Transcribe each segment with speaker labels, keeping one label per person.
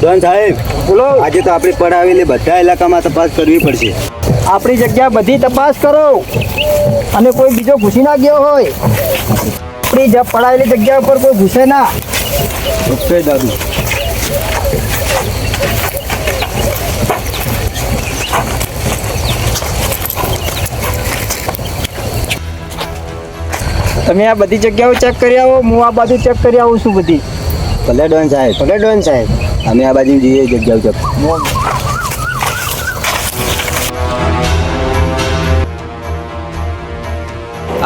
Speaker 1: Don સાહેબ
Speaker 2: બોલો.
Speaker 1: આજે તો આપણે પડાવેલી બધા ઇલાકામાં તપાસ કરવી પડશે.
Speaker 2: આપણી જગ્યા બધી તપાસ કરો. અને કોઈ બીજો ઘૂસી ના ગયો હોય. આપણી જ પડાયેલી જગ્યા ઉપર કોઈ ઘૂસે ના.
Speaker 1: ઓકે દાદુ.
Speaker 2: તમે આ બધી જગ્યાઓ ચેક કરી આવો હું આ બાજુ ચેક કરી આવું છું બધી.
Speaker 1: ભલે ડોન સાહેબ. ભલે ડોન સાહેબ. અમે આ બાજુ જઈએ જગ્યા ઉપર.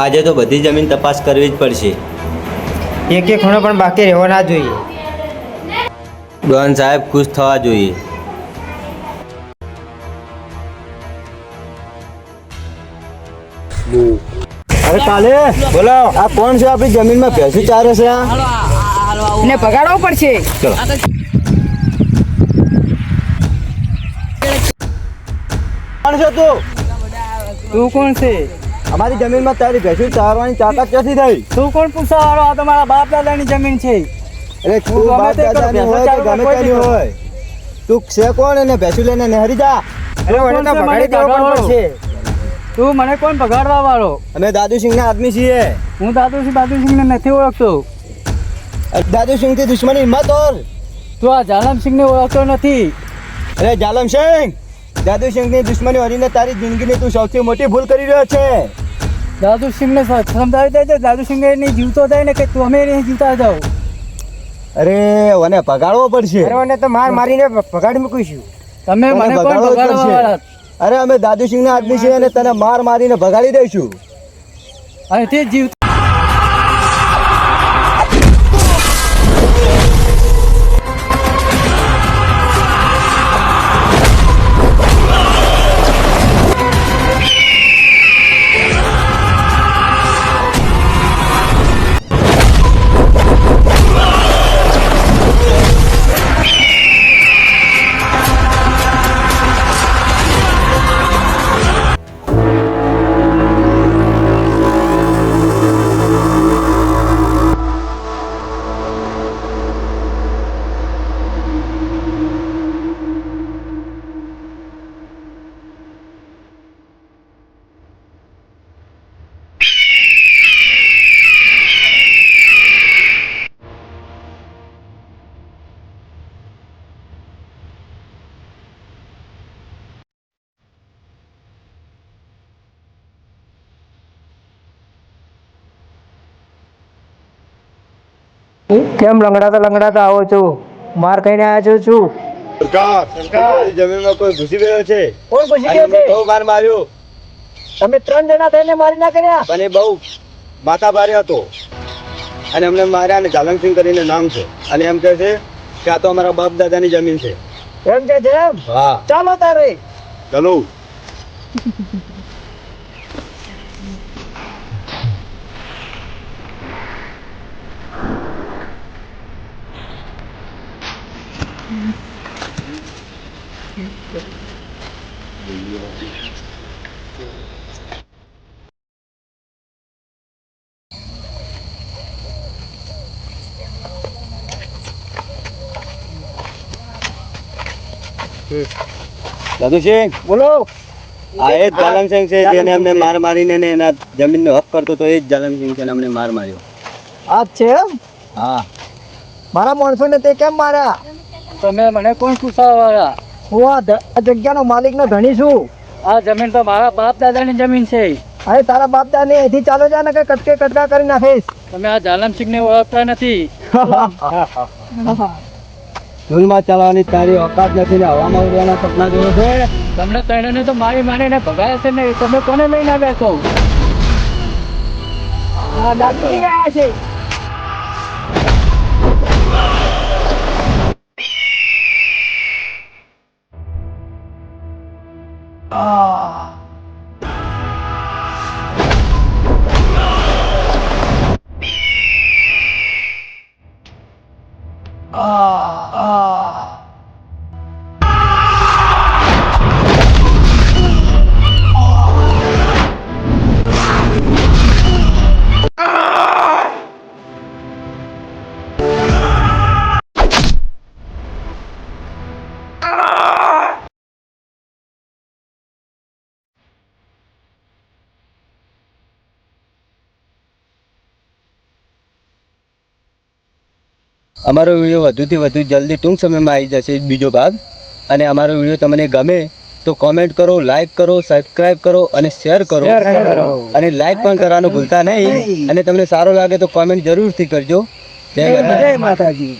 Speaker 1: આજે તો બધી જમીન તપાસ કરવી જ પડશે.
Speaker 2: એક એક ખૂણો પણ બાકી રહેવા ના જોઈએ.
Speaker 1: ડોન સાહેબ ખુશ થવા જોઈએ. અરે કાલે બોલો આ કોણ છે આપણી જમીનમાં ભેંસી ચારે છે? આ
Speaker 2: ને ભગાડવો પડશે.
Speaker 1: તું
Speaker 2: કોણ છે
Speaker 1: અમારી જમીનમાં તારી ભેંસી ચારવાની તાકાત ક્યાંથી થઈ?
Speaker 2: તું કોણ પૂછવા વાળો? આ તમારા બાપ દાદાની જમીન છે.
Speaker 1: એટલે તું
Speaker 2: ગમે
Speaker 1: બાપ
Speaker 2: તે કર,
Speaker 1: દાદાની હોય કે ગમે તેની હોય. તું છે કોણ એને ભેંસું લઈને નહેરી જા?
Speaker 2: અરે વડે તો ભગાડી દેવો પડશે. તું મને કોણ ભગાડવા વાળો?
Speaker 1: અમે દાદુસિંહ ના આદમી છીએ.
Speaker 2: હું દાદુસિંહ દાદુસિંહ ને નથી ઓળખતો.
Speaker 1: દાદુસિંહથી દુશ્મની હિંમત ઓર.
Speaker 2: તું આ જાલમસિંહ ને ઓળખતો નથી.
Speaker 1: અરે જાલમસિંહ દાદુસિંહની દુશ્મની હરીને તારી જિંદગીની તું સૌથી મોટી ભૂલ કરી રહ્યો છે.
Speaker 2: દાદુસિંહ ને સમજાવી દે દાદુસિંહ એને જીવતો થાય ને કે તું અમે નહીં જીવતા જાઓ.
Speaker 1: અરે મને પગાડવો પડશે.
Speaker 2: મને તો માર મારીને ભગાડી મૂકીશું. તમે મને કોણ
Speaker 1: ભગાડવો પડશે. અરે અમે દાદુસિંહ ના આદમી છીએ અને તને માર મારીને ભગાડી દઈશું.
Speaker 2: અહીંથી જીવ કેમ લંગડાતા લંગડાતા આવો છો? માર કઈને આવ્યા છો છું
Speaker 1: સરકાર જમીનમાં કોઈ ઘૂસી ગયો છે?
Speaker 2: કોણ
Speaker 1: ઘૂસી
Speaker 2: ગયો છે?
Speaker 1: બહુ માર માર્યો.
Speaker 2: તમે ત્રણ જણા થઈને મારી ના કર્યા
Speaker 1: પણ એ બહુ માથા ભારે હતો. અને અમને માર્યા અને જાલંગસિંહ કરીને નામ છે. અને એમ કહે છે કે આ તો અમારા બાપ દાદાની જમીન છે.
Speaker 2: એમ કે છે
Speaker 1: હા.
Speaker 2: ચાલો તારે.
Speaker 1: ચલો. દાદુસિંહ
Speaker 2: બોલો.
Speaker 1: આ એ જ જાલમસિંહ છે જેને અમને માર મારીને ને એના જમીનનો હક કરતો તો એ જ જાલમસિંહ છે ને અમને માર માર્યો.
Speaker 2: આ જ છે એમ?
Speaker 1: હા.
Speaker 2: મારા માણસો ને તે કેમ માર્યા? તમે મને કોણ પૂછવા વાળા હું આ જગ્યાનો માલિક નો ધણી છું. આ જમીન તો મારા બાપ દાદાની જમીન છે. અરે તારા બાપ દાદા અહીંથી ચાલો જા ને કે કટકે કટકા કરી નાખીશ. તમે આ જાલમસિંહ ને ઓળખતા નથી.
Speaker 1: ધૂલમાં ચાલવાની તારી ઓકાત નથી ને હવામાં ઉડવાના સપના જોયો છે?
Speaker 2: તમને ત્રણેયને તો મારી મારીને ભગાયા છે ને તમે કોને લઈને આવ્યા છો? આ દાદા છે. 아. 아, 아. 아.
Speaker 1: અમારો વીડિયો વધુથી વધુ જલ્દી ટૂંક સમયમાં આવી જશે બીજો ભાગ. અને અમારો વીડિયો તમને ગમે તો કોમેન્ટ કરો લાઈક કરો સબસ્ક્રાઇબ કરો અને શેર કરો. અને લાઈક પણ કરવાનું ભૂલતા નહીં. અને તમને સારો લાગે તો કોમેન્ટ જરૂરથી કરજો. જય
Speaker 2: જય માતાજી.